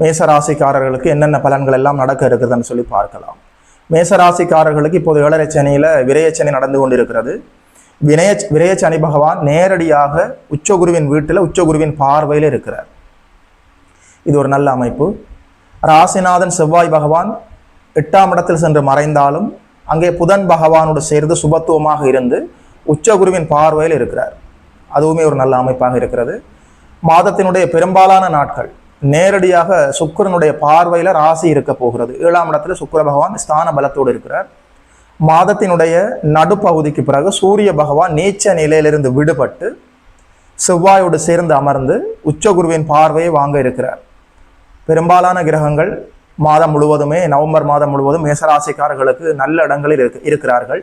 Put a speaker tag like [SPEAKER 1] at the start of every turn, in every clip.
[SPEAKER 1] மேசராசிக்காரர்களுக்கு என்னென்ன பலன்கள் எல்லாம் நடக்க இருக்குதுன்னு சொல்லி பார்க்கலாம். மேசராசிக்காரர்களுக்கு இப்போது ஏழரை சனியில் விரயச்சனி நடந்து கொண்டிருக்கிறது. வினய விரையச்சனி பகவான் நேரடியாக உச்சகுருவின் வீட்டில் உச்சகுருவின் பார்வையில் இருக்கிறார். இது ஒரு நல்ல அமைப்பு. ராசிநாதன் செவ்வாய் பகவான் எட்டாம் இடத்தில் சென்று மறைந்தாலும் அங்கே புதன் பகவானோடு சேர்ந்து சுபத்துவமாக இருந்து உச்சகுருவின் பார்வையில் இருக்கிறார். அதுவுமே ஒரு நல்ல அமைப்பாக இருக்கிறது. மாதத்தினுடைய பெரும்பாலான நாட்கள் நேரடியாக சுக்கரனுடைய பார்வையில் ராசி இருக்க போகிறது. ஏழாம் இடத்துல சுக்கிர பகவான் ஸ்தான பலத்தோடு இருக்கிறார். மாதத்தினுடைய நடுப்பகுதிக்கு பிறகு சூரிய பகவான் நீச்ச நிலையிலிருந்து விடுபட்டு செவ்வாயோடு சேர்ந்து அமர்ந்து உச்சகுருவின் பார்வையை வாங்க இருக்கிறார். பெரும்பாலான கிரகங்கள் மாதம் முழுவதுமே நவம்பர் மாதம் முழுவதும் மேசராசிக்காரர்களுக்கு நல்ல இடங்களில் இருக்கு இருக்கிறார்கள்.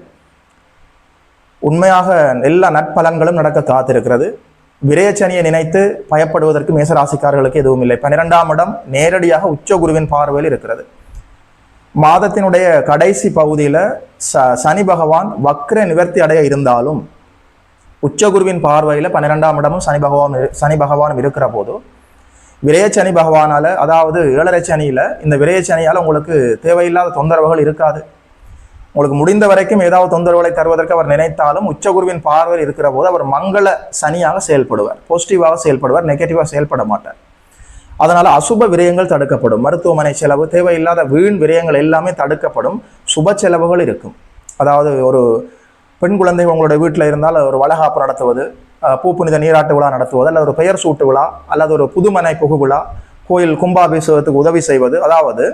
[SPEAKER 1] உண்மையாக எல்லா நட்பலன்களும் நடக்க காத்திருக்கிறது. விரயச்சனியை நினைத்து பயப்படுவதற்கு மேசராசிக்காரர்களுக்கு எதுவும் இல்லை. பன்னிரெண்டாம் இடம் நேரடியாக உச்ச குருவின் பார்வையில் இருக்கிறது. மாதத்தினுடைய கடைசி பகுதியில் ச சனி பகவான் வக்ர நிவர்த்தி அடைய இருந்தாலும் உச்சகுருவின் பார்வையில் பன்னிரெண்டாம் இடமும் சனி பகவான் சனி பகவானும் இருக்கிற போது விரயச்சனி பகவானால அதாவது ஏழரை சனியில் இந்த விரயச்சனியால் உங்களுக்கு தேவையில்லாத தொந்தரவுகள் இருக்காது. உங்களுக்கு முடிந்த வரைக்கும் ஏதாவது தொந்தரவுகளை தருவதற்கு அவர் நினைத்தாலும் உச்சகுருவின் பார்வையில் இருக்கிற போது அவர் மங்கள சனியாக செயல்படுவார். பாசிட்டிவாக செயல்படுவார் நெகட்டிவாக செயல்பட மாட்டார். அதனால் அசுப விரயங்கள் தடுக்கப்படும். மருத்துவமனை செலவு தேவையில்லாத வீண் விரயங்கள் எல்லாமே தடுக்கப்படும். சுப செலவுகள் இருக்கும். அதாவது ஒரு பெண் குழந்தை உங்களுடைய வீட்டில் இருந்தால் ஒரு வளகாப்பு நடத்துவது பூ பூப்புனித நீராட்டு விழா நடத்துவது அல்லது ஒரு பெயர் சூட்டு விழா அல்லது ஒரு புதுமனை புகு விழா கோயில் கும்பாபிஷேகத்துக்கு உதவி செய்வது. அதாவது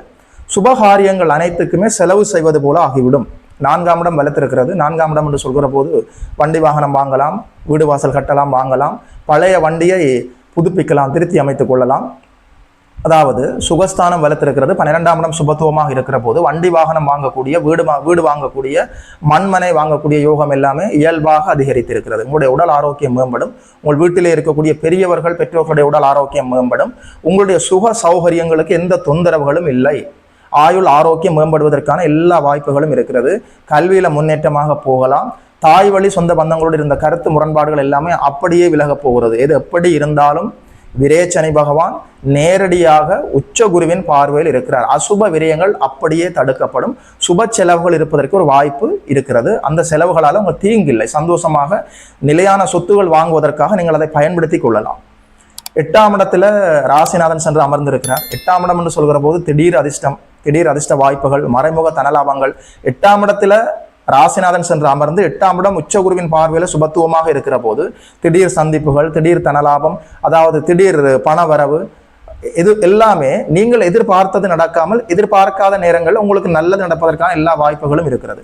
[SPEAKER 1] சுபகாரியங்கள் அனைத்துக்குமே செலவு செய்வது போல ஆகிவிடும். நான்காம் இடம் வலுத்திருக்கிறது நான்காம் இடம் என்று சொல்கிற போது வண்டி வாகனம் வாங்கலாம் வீடு வாசல் கட்டலாம் வாங்கலாம். பழைய வண்டியை புதுப்பிக்கலாம் திருத்தி அமைத்துக் கொள்ளலாம். அதாவது சுகஸ்தானம் வலுத்திருக்கிறது பன்னிரெண்டாம் இடம் சுபத்துவமாக இருக்கிற போது வண்டி வாகனம் வாங்கக்கூடிய வீடு வீடு வாங்கக்கூடிய மண்மனை வாங்கக்கூடிய யோகம் எல்லாமே இயல்பாக அதிகரித்திருக்கிறது. உங்களுடைய உடல் ஆரோக்கியம் மேம்படும். உங்கள் வீட்டிலே இருக்கக்கூடிய பெரியவர்கள் பெற்றோர்களுடைய உடல் ஆரோக்கியம் மேம்படும். உங்களுடைய சுக சௌகரியங்களுக்கு எந்த தொந்தரவுகளும் இல்லை. ஆயுள் ஆரோக்கியம் மேம்படுவதற்கான எல்லா வாய்ப்புகளும் இருக்கிறது. கல்வியில முன்னேற்றமாக போகலாம். தாய் வழி சொந்த பந்தங்களோடு இருந்த கருத்து முரண்பாடுகள் எல்லாமே அப்படியே விலகப் போகிறது. எது எப்படி இருந்தாலும் விரேச்சனை பகவான் நேரடியாக உச்ச குருவின் பார்வையில் இருக்கிறார். அசுப விரயங்கள் அப்படியே தடுக்கப்படும். சுப செலவுகள் இருப்பதற்கு ஒரு வாய்ப்பு இருக்கிறது. அந்த செலவுகளால் உங்கள் தீங்கில்லை. சந்தோஷமாக நிலையான சொத்துகள் வாங்குவதற்காக நீங்கள் அதை பயன்படுத்தி கொள்ளலாம். எட்டாம் இடத்துல ராசிநாதன் சென்று அமர்ந்திருக்கிறார். எட்டாம் இடம் என்று சொல்கிற போது திடீர் அதிர்ஷ்டம். திடீர் அதிர்ஷ்ட வாய்ப்புகள் மறைமுக தனலாபங்கள் எட்டாம் இடத்துல ராசிநாதன் சென்று அமர்ந்து எட்டாம் இடம் உச்சகுருவின் பார்வையில் சுபத்துவமாக இருக்கிற போது திடீர் சந்திப்புகள் திடீர் தனலாபம் அதாவது திடீர் பணவரவு இது எல்லாமே நீங்கள் எதிர்பார்த்தது நடக்காமல் எதிர்பார்க்காத நேரங்கள் உங்களுக்கு நல்லது நடப்பதற்கான எல்லா வாய்ப்புகளும் இருக்கிறது.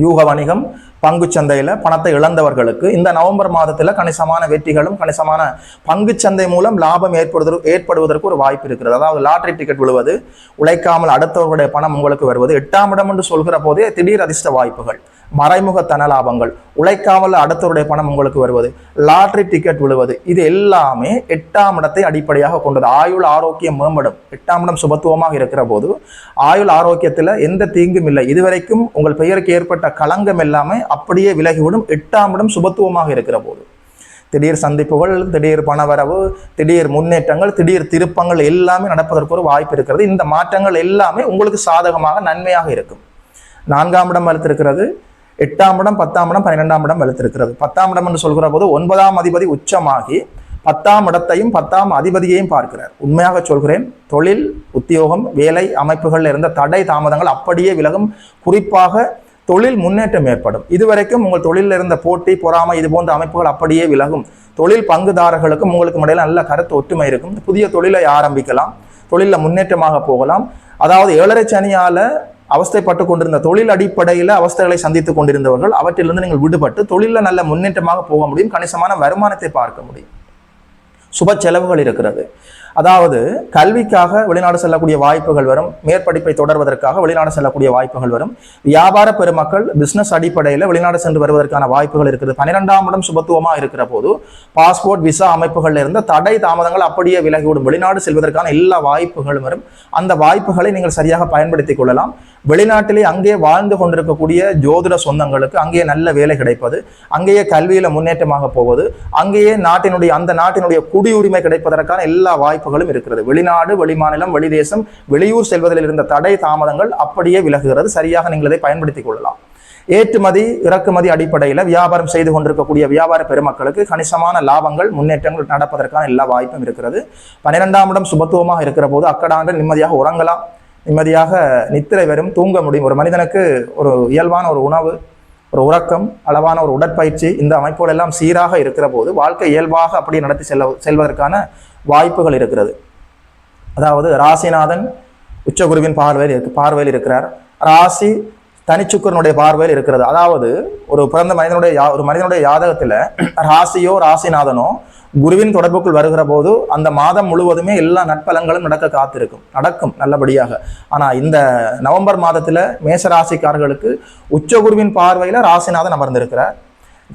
[SPEAKER 1] யூக வணிகம் பங்குச்சந்தையில் பணத்தை இழந்தவர்களுக்கு இந்த நவம்பர் மாதத்தில் கணிசமான வெற்றிகளும் கணிசமான பங்குச்சந்தை மூலம் லாபம் ஏற்படுவதற்கு ஏற்படுவதற்கு ஒரு வாய்ப்பு இருக்கிறது. அதாவது லாட்ரி டிக்கெட் விழுவது உழைக்காமல் அடுத்தவர்களுடைய பணம் உங்களுக்கு வருவது எட்டாம் இடம் என்று சொல்கிற போதே திடீர் அதிர்ஷ்ட வாய்ப்புகள் மறைமுக தனலாபங்கள் உழைக்காமல் அடுத்தவருடைய பணம் உங்களுக்கு வருவது லாட்ரி டிக்கெட் விழுவது இது எல்லாமே எட்டாம் இடத்தை அடிப்படையாக கொண்டது. ஆயுள் ஆரோக்கியம் மேம்படும். எட்டாம் இடம் சுபத்துவமாக இருக்கிற போது ஆயுள் ஆரோக்கியத்தில் எந்த தீங்கும் இல்லை. இதுவரைக்கும் உங்கள் பெயருக்கு ஏற்பட்ட களங்கம் எல்லாமே அப்படியே விலகிவிடும். எட்டாம் இடம் சுபத்துவமாக இருக்கிற போது. திடீர் சந்திப்புகள் திடீர் பணவரவு திடீர் முன்னேற்றங்கள் திடீர் திருப்பங்கள் எல்லாமே நடப்பதற்கு ஒரு வாய்ப்பு இருக்கிறது. இந்த மாற்றங்கள் எல்லாமே உங்களுக்கு சாதகமாக நன்மையாக இருக்கும். நான்காம் இடம் வலுத்திருக்கிறது. எட்டாம் இடம் பத்தாம் இடம் பன்னிரெண்டாம் இடம் வலுத்திருக்கிறது. பத்தாம் இடம் என்று சொல்கிற போது ஒன்பதாம் அதிபதி உச்சமாகி பத்தாம் இடத்தையும் பத்தாம் அதிபதியையும் பார்க்கிறார். உண்மையாக சொல்கிறேன் தொழில் உத்தியோகம் வேலை அமைப்புகளில் இருந்த தடை தாமதங்கள் அப்படியே விலகும். குறிப்பாக தொழில் முன்னேற்றம் ஏற்படும். இதுவரைக்கும் உங்கள் தொழிலில் இருந்த போட்டி பொறாமை இது போன்ற அமைப்புகள் அப்படியே விலகும். தொழில் பங்குதாரர்களுக்கும் உங்களுக்கு இடையில நல்ல கருத்து ஒற்றுமை இருக்கும். புதிய தொழிலை ஆரம்பிக்கலாம். தொழிலில் முன்னேற்றமாக போகலாம். அதாவது ஏழரை சனியால் அவஸ்தைப்பட்டு கொண்டிருந்த தொழில் அடிப்படையில் அவஸ்தைகளை சந்தித்துக் கொண்டிருந்தவர்கள் அவற்றிலிருந்து நீங்கள் விடுபட்டு தொழிலில் நல்ல முன்னேற்றமாக போக முடியும். கணிசமான வருமானத்தை பார்க்க முடியும். சுப செலவுகள் இருக்கிறது. அதாவது கல்விக்காக வெளிநாடு செல்லக்கூடிய வாய்ப்புகள் வரும் மேற்படிப்பை தொடர்வதற்காக வெளிநாடு செல்லக்கூடிய வாய்ப்புகள் வரும். வியாபார பெருமக்கள் பிசினஸ் அடிப்படையில் வெளிநாடு சென்று வருவதற்கான வாய்ப்புகள் இருக்குது. பன்னிரெண்டாம் இடம் சுபத்துவமாக இருக்கிற போது பாஸ்போர்ட் விசா அமைப்புகளில் இருந்த தடை தாமதங்கள் அப்படியே விலகிவிடும். வெளிநாடு செல்வதற்கான எல்லா வாய்ப்புகளும் வரும். அந்த வாய்ப்புகளை நீங்கள் சரியாக பயன்படுத்திக் கொள்ளலாம். வெளிநாட்டிலே அங்கே வாழ்ந்து கொண்டிருக்கக்கூடிய ஜோதிட சொந்தங்களுக்கு அங்கேயே நல்ல வேலை கிடைப்பது அங்கேயே கல்வியில முன்னேற்றமாக போவது அங்கேயே நாட்டினுடைய அந்த நாட்டினுடைய குடியுரிமை கிடைப்பதற்கான எல்லா வாய்ப்புகளும் இருக்கிறது. வெளிநாடு வெளிமாநிலம் வெளிதேசம் வெளியூர் செல்வதில் இருந்த தடை தாமதங்கள் அப்படியே விலகுகிறது. சரியாக நீங்கள் இதை பயன்படுத்திக் கொள்ளலாம். ஏற்றுமதி இறக்குமதி அடிப்படையில் வியாபாரம் செய்து கொண்டிருக்கக்கூடிய வியாபார பெருமக்களுக்கு கணிசமான லாபங்கள் முன்னேற்றங்கள் நடப்பதற்கான எல்லா வாய்ப்பும் இருக்கிறது. பன்னிரெண்டாம் இடம் சுபத்துவமாக இருக்கிற போது அக்கடாண்டு நிம்மதியாக உறங்கலாம். நிம்மதியாக நித்திரை வரும் தூங்க முடியும். ஒரு மனிதனுக்கு ஒரு இயல்பான ஒரு உணவு ஒரு உறக்கம் அளவான ஒரு உடற்பயிற்சி இந்த அமைப்புகள் எல்லாம் சீராக இருக்கிற போது வாழ்க்கை இயல்பாக அப்படி நடத்தி செல்ல செல்வதற்கான வாய்ப்புகள் இருக்கிறது. அதாவது ராசிநாதன் உச்சகுருவின் பார்வையில் இருக்கு பார்வையில் இருக்கிறார். ராசி தனிச்சுக்கரனுடைய பார்வையில் இருக்கிறது. அதாவது ஒரு பிறந்த மனிதனுடைய யா- ஒரு மனிதனுடைய யாதகத்தில் ராசியோ ராசிநாதனோ குருவின் தொடர்புக்குள் வருகிற போது அந்த மாதம் முழுவதுமே எல்லா நட்பலங்களும் நடக்க காத்திருக்கும். நடக்கும் நல்லபடியாக. ஆனால் இந்த நவம்பர் மாதத்தில் மேசராசிக்காரர்களுக்கு உச்சகுருவின் பார்வையில் ராசிநாதன் அமர்ந்திருக்கிறார்.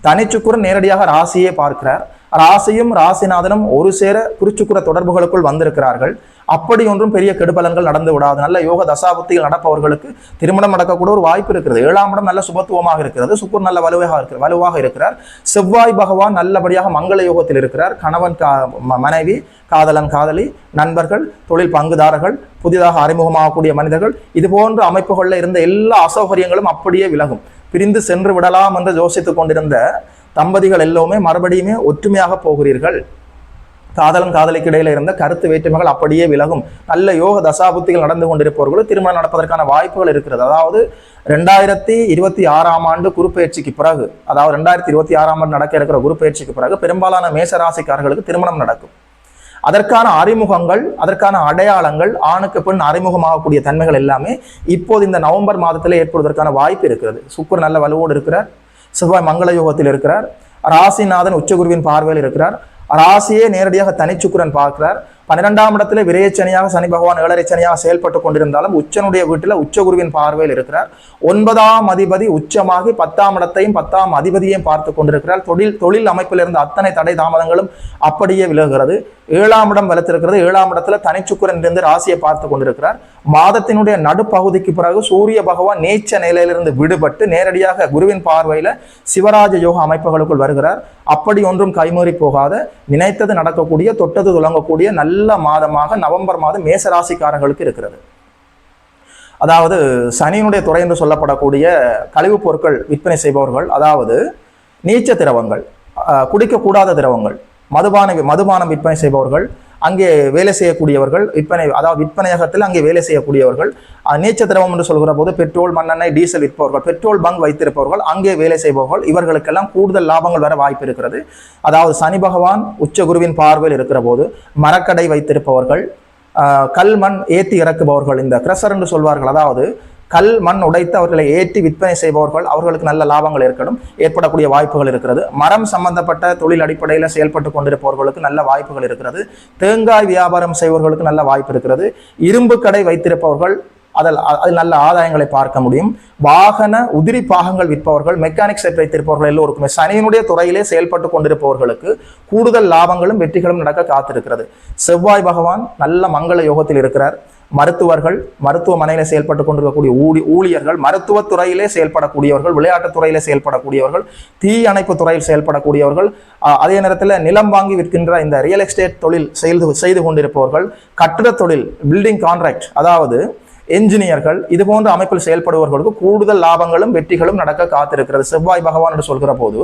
[SPEAKER 1] தனிச்சுக்குரன் நேரடியாக ராசியே பார்க்கிறார். ராசியும் ராசிநாதனும் ஒரு சேர குறிச்சுக்குற தொடர்புகளுக்குள் வந்திருக்கிறார்கள். அப்படி ஒன்றும் பெரிய கெடுபலன்கள் நடந்து விடாது. நல்ல யோக தசாபத்தியில் நடப்பவர்களுக்கு திருமணம் நடக்கக்கூட ஒரு வாய்ப்பு இருக்கிறது. ஏழாம் இடம் நல்ல சுபத்துவமாக இருக்கிறது. சுக்குர் நல்ல வலுவாக இருக்கிற வலுவாக இருக்கிறார். செவ்வாய் பகவான் நல்லபடியாக மங்கள யோகத்தில் இருக்கிறார். கணவன் கா ம- மனைவி காதலன் காதலி நண்பர்கள் தொழில் பங்குதாரர்கள் புதிதாக அறிமுகமாகக்கூடிய மனிதர்கள் இது போன்ற அமைப்புகளில் இருந்த எல்லா அசௌகரியங்களும் அப்படியே விலகும். பிரிந்து சென்று விடலாம் என்று யோசித்துக் கொண்டிருந்த தம்பதிகள் எல்லோருமே மறுபடியுமே ஒற்றுமையாக போகிறீர்கள். காதலன் காதலிக்கு இடையில இருந்த கருத்து வேற்றுமைகள் அப்படியே விலகும். நல்ல யோக தசாபுத்திகள் நடந்து கொண்டிருப்பவர்களும் திருமணம் நடப்பதற்கான வாய்ப்புகள் இருக்கிறது. அதாவது ரெண்டாயிரத்தி இருபத்தி ஆறாம் ஆண்டு குருப்பெயர்ச்சிக்கு பிறகு அதாவது ரெண்டாயிரத்தி இருபத்தி ஆறாம் ஆண்டு நடக்க இருக்கிற குருப்பெயர்ச்சிக்கு பிறகு பெரும்பாலான மேசராசிக்காரர்களுக்கு திருமணம் நடக்கும். அதற்கான அறிமுகங்கள் அதற்கான அடையாளங்கள் ஆணுக்கு பெண் அறிமுகமாகக்கூடிய தன்மைகள் எல்லாமே இப்போது இந்த நவம்பர் மாதத்தில் ஏற்படுவதற்கான வாய்ப்பு இருக்கிறது. சுக்கர் நல்ல வலுவோடு இருக்கிறார். செவ்வாய் மங்கள யோகத்தில் இருக்கிறார். ராசிநாதன் உச்சகுருவின் பார்வையில் இருக்கிறார். ராசியே நேரடியாக தனிச்சுக்குரன் பார்க்கிறார். பன்னிரெண்டாம் இடத்துல விரயச்சனியாக சனி பகவான் ஏழரைச்சனியாக செயல்பட்டு கொண்டிருந்தாலும் உச்சனுடைய வீட்டில் உச்சகுருவின் பார்வையில் இருக்கிறார். ஒன்பதாம் அதிபதி உச்சமாகி பத்தாம் இடத்தையும் பத்தாம் அதிபதியையும் பார்த்து கொண்டிருக்கிறார். தொழில் தொழில் அமைப்பில் இருந்த அத்தனை தடை தாமதங்களும் அப்படியே விலகுகிறது. ஏழாம் இடம் வளர்த்திருக்கிறது. ஏழாம் இடத்துல தனிச்சுக்குரன் இருந்து ராசியை பார்த்து கொண்டிருக்கிறார். மாதத்தினுடைய நடுப்பகுதிக்கு பிறகு சூரிய பகவான் நீச்ச நிலையிலிருந்து விடுபட்டு நேரடியாக குருவின் பார்வையில் சிவராஜ யோக அமைப்புகளுக்குள் வருகிறார். அப்படி ஒன்றும் கைமீறி போகாத நினைத்தது நடக்கக்கூடிய தொட்டது துளங்கக்கூடிய நல்ல மாதமாக நவம்பர் மாதம் மேசராசிக்காரர்களுக்கு இருக்கிறது. அதாவது சனியினுடைய துறை என்று சொல்லப்படக்கூடிய கழிவுப் பொருட்கள் விற்பனை செய்பவர்கள் அதாவது நீச்ச திரவங்கள் அஹ், குடிக்கக்கூடாத திரவங்கள் மதுபான மதுபானம் விற்பனை செய்பவர்கள் அங்கே வேலை செய்யக்கூடியவர்கள் விற்பனை அதாவது விற்பனையகத்தில் அங்கே வேலை செய்யக்கூடியவர்கள் அஹ், நீச்ச திரவம் என்று சொல்கிற போது பெட்ரோல் மண்ணெண்ணெய் டீசல் விற்பவர்கள் பெட்ரோல் பங்க் வைத்திருப்பவர்கள் அங்கே வேலை செய்பவர்கள் இவர்களுக்கெல்லாம் கூடுதல் லாபங்கள் வர வாய்ப்பு இருக்கிறது. அதாவது சனி பகவான் உச்ச குருவின் பார்வையில் இருக்கிற போது மரக்கடை வைத்திருப்பவர்கள் கல்மண் கல் மண் ஏற்றி இறக்குபவர்கள் இந்த கிரஷர் என்று சொல்வார்கள் அதாவது கல் மண் உடைத்து அவர்களை ஏற்றி விற்பனை செய்பவர்கள் அவர்களுக்கு நல்ல லாபங்கள் ஏற்படும் ஏற்படக்கூடிய வாய்ப்புகள் இருக்கிறது. மரம் சம்பந்தப்பட்ட தொழில் அடிப்படையில் செயல்பட்டு கொண்டிருப்பவர்களுக்கு நல்ல வாய்ப்புகள் இருக்கிறது. தேங்காய் வியாபாரம் செய்பவர்களுக்கு நல்ல வாய்ப்பு இருக்கிறது. இரும்பு கடை வைத்திருப்பவர்கள் அதில் அதில் நல்ல ஆதாயங்களை பார்க்க முடியும். வாகன உதிரி பாகங்கள் விற்பவர்கள் மெக்கானிக் செட் வைத்திருப்பவர்கள் எல்லோருக்குமே சனியினுடைய துறையிலே செயல்பட்டு கொண்டிருப்பவர்களுக்கு கூடுதல் லாபங்களும் வெற்றிகளும் நடக்க காத்திருக்கிறது. செவ்வாய் பகவான் நல்ல மங்கள யோகத்தில் இருக்கிறார். மருத்துவர்கள் மருத்துவமனையில் செயல்பட்டு கொண்டிருக்கக்கூடிய ஊழி ஊழியர்கள் மருத்துவத்துறையிலே செயல்படக்கூடியவர்கள் விளையாட்டுத் துறையிலே செயல்படக்கூடியவர்கள் தீ அணைப்பு துறையில் செயல்படக்கூடியவர்கள் அதே நேரத்தில் நிலம் வாங்கி விற்கின்ற இந்த ரியல் எஸ்டேட் தொழில் செய்து செய்து கொண்டிருப்பவர்கள் கட்டிடத் தொழில் பில்டிங் கான்ட்ராக்ட் அதாவது என்ஜினியர்கள் இது போன்ற அமைப்பில் செயல்படுபவர்களுக்கு கூடுதல் லாபங்களும் வெற்றிகளும் நடக்க காத்திருக்கிறது. செவ்வாய் பகவான் என்று சொல்கிற போது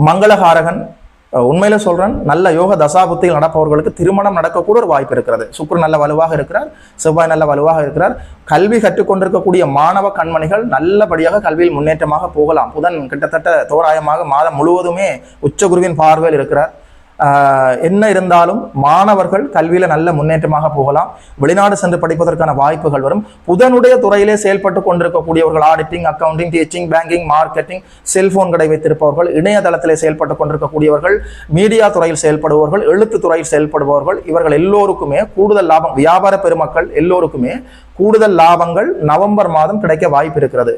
[SPEAKER 1] மங்களகாரகன் உண்மையில சொல்றேன் நல்ல யோக தசாபுத்தியில் நடப்பவர்களுக்கு திருமணம் நடக்கக்கூட ஒரு வாய்ப்பு இருக்கிறது. சுக்கர் நல்ல வலுவாக இருக்கிறார் செவ்வாய் நல்ல வலுவாக இருக்கிறார். கல்வி கற்றுக்கொண்டிருக்கக்கூடிய மாணவ கண்மணிகள் நல்லபடியாக கல்வியில் முன்னேற்றமாக போகலாம். புதன் கிட்டத்தட்ட தோராயமாக மாதம் முழுவதுமே உச்சகுருவின் பார்வையில் இருக்கிறார். என்ன இருந்தாலும் மாணவர்கள் கல்வியில நல்ல முன்னேற்றமாக போகலாம். வெளிநாடு சென்று படிப்பதற்கான வாய்ப்புகள் வரும். புதனுடைய துறையிலே செயல்பட்டு கொண்டிருக்கக்கூடியவர்கள் auditing accounting teaching banking marketing cellphone கடை வைத்திருப்பவர்கள் இணையதளத்திலே செயல்பட்டு கொண்டிருக்கக்கூடியவர்கள் மீடியா துறையில் செயல்படுபவர்கள் எழுத்து துறையில் செயல்படுபவர்கள் இவர்கள் எல்லோருக்குமே கூடுதல் லாபம் வியாபார பெருமக்கள் எல்லோருக்குமே கூடுதல் லாபங்கள் நவம்பர் மாதம் கிடைக்க வாய்ப்பு இருக்கிறது.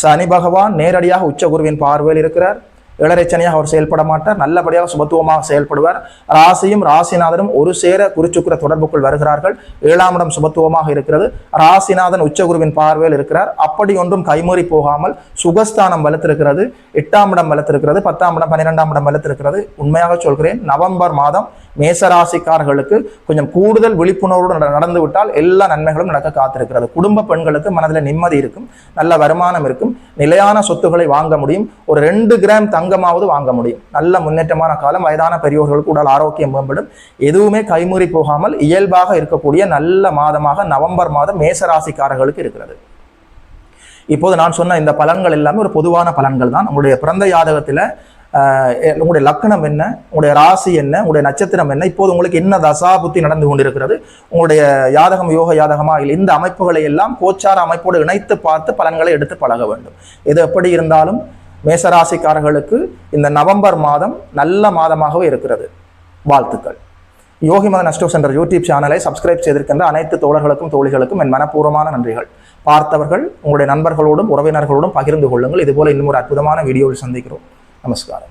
[SPEAKER 1] சனி பகவான் நேரடியாக உச்சகுருவின் பார்வையில் இருக்கிறார். இளரைச்சனையாக அவர் செயல்பட மாட்டார். நல்லபடியாக சுபத்துவமாக செயல்படுவார். ராசியும் ராசிநாதனும் ஒரு சேர குறிச்சுக்குற தொடர்புக்குள் வருகிறார்கள். ஏழாம் இடம் சுபத்துவமாக இருக்கிறது. ராசிநாதன் உச்சகுருவின் பார்வையில் இருக்கிறார். அப்படி ஒன்றும் கைமுறி போகாமல் சுகஸ்தானம் வலுத்திருக்கிறது. எட்டாம் இடம் வலுத்திருக்கிறது. பத்தாம் இடம் பன்னிரெண்டாம் இடம் வலுத்திருக்கிறது. உண்மையாக சொல்கிறேன் நவம்பர் மாதம் மேசராசிக்காரர்களுக்கு கொஞ்சம் கூடுதல் விழிப்புணர்வோடு நட- நடந்து விட்டால் எல்லா நன்மைகளும் நடக்க காத்திருக்கிறது. குடும்ப பெண்களுக்கு மனதில் நிம்மதி இருக்கும் நல்ல வருமானம் இருக்கும் நிலையான சொத்துக்களை வாங்க முடியும் ஒரு ரெண்டு கிராம் தங்கமாவது வாங்க முடியும். நல்ல முன்னேற்றமான காலம் வயதான பெரியோர்களுக்கு உடல் ஆரோக்கியம் மேம்படும். எதுவுமே கைமுறி போகாமல் இயல்பாக இருக்கக்கூடிய நல்ல மாதமாக நவம்பர் மாதம் மேசராசிக்காரர்களுக்கு இருக்கிறது. இப்போது நான் சொன்ன இந்த பலன்கள் எல்லாமே ஒரு பொதுவான பலன்கள் தான். நம்மளுடைய பிறந்த ஜாதகத்தில் உங்களுடைய லக்கணம் என்ன? உங்களுடைய ராசி என்ன? உங்களுடைய நட்சத்திரம் என்ன? இப்போது உங்களுக்கு என்ன தசா புத்தி நடந்து கொண்டிருக்கிறது? உங்களுடைய யாதகம் யோக யாதகமா இல்லை இந்த அமைப்புகளை எல்லாம் கோச்சார அமைப்போடு இணைத்து பார்த்து பலன்களை எடுத்து பழக வேண்டும். இது எப்படி இருந்தாலும் மேசராசிக்காரர்களுக்கு இந்த நவம்பர் மாதம் நல்ல மாதமாகவே இருக்கிறது. வாழ்த்துக்கள். யோகி மத அஸ்டோ சென்ற யூடியூப் சேனலை சப்ஸ்கிரைப் செய்திருக்கின்ற அனைத்து தோழர்களுக்கும் தோழிகளுக்கும் என் மனப்பூர்வமான நன்றிகள். பார்த்தவர்கள் உங்களுடைய நண்பர்களோடும் உறவினர்களோடும் பகிர்ந்து கொள்ளுங்கள். இதுபோல இன்னும் ஒரு அற்புதமான வீடியோவில் சந்திக்கிறோம். നമസ്കാരം